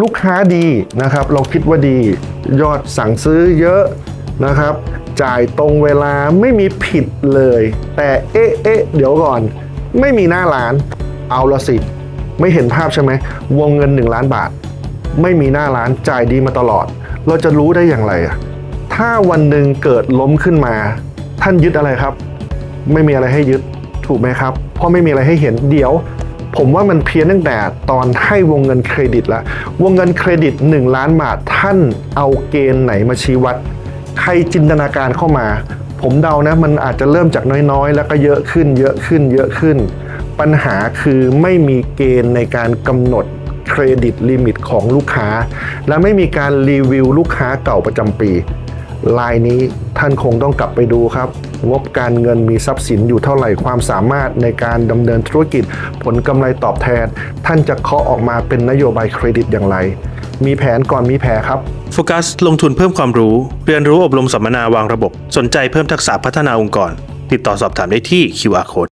ลูกค้าดีนะครับ เราคิดว่าดียอดสั่งซื้อเยอะนะครับ จ่ายตรงเวลาไม่มีผิดเลย แต่เอ๊ะเอ๊ะเดี๋ยวก่อน ไม่มีหน้าร้านเอาละสิ ไม่เห็นภาพใช่ไหมวงเงิน 1 ล้านบาท ไม่มีหน้าร้านจ่ายดีมาตลอด เราจะรู้ได้อย่างไรอะถ้าวันหนึ่งเกิดล้มขึ้นมา ท่านยึดอะไรครับ ไม่มีอะไรให้ยึดถูกไหมครับเพราะไม่มีอะไรให้เห็นเดี๋ยว ผมว่ามันเพี้ยนตั้งแต่ตอนให้วงเงินเครดิตละวงเงินเครดิต 1 ล้านบาทท่านเอาเกณฑ์ไหนมาชี้วัด ใครจินตนาการเข้ามา ผมเดานะมันอาจจะเริ่มจากน้อยๆ แล้วก็เยอะขึ้น เยอะขึ้น เยอะขึ้น ปัญหาคือไม่มีเกณฑ์ในการกำหนดเครดิตลิมิตของลูกค้า และไม่มีการรีวิวลูกค้าเก่าประจำปีลายนี้ ท่านคงต้องกลับไปดูครับ งบการเงินมีทรัพย์สินอยู่เท่าไหร่ความสามารถในการดำเนินธุรกิจ ผลกำไรตอบแทน ท่านจะเคาะออกมาเป็นนโยบายเครดิตอย่างไร มีแผนก่อนมีแผลครับโฟกัสลงทุนเพิ่มความรู้ เรียนรู้อบรมสัมมนาวางระบบ สนใจเพิ่มทักษะพัฒนาองค์กร ติดต่อสอบถามได้ที่ QR Code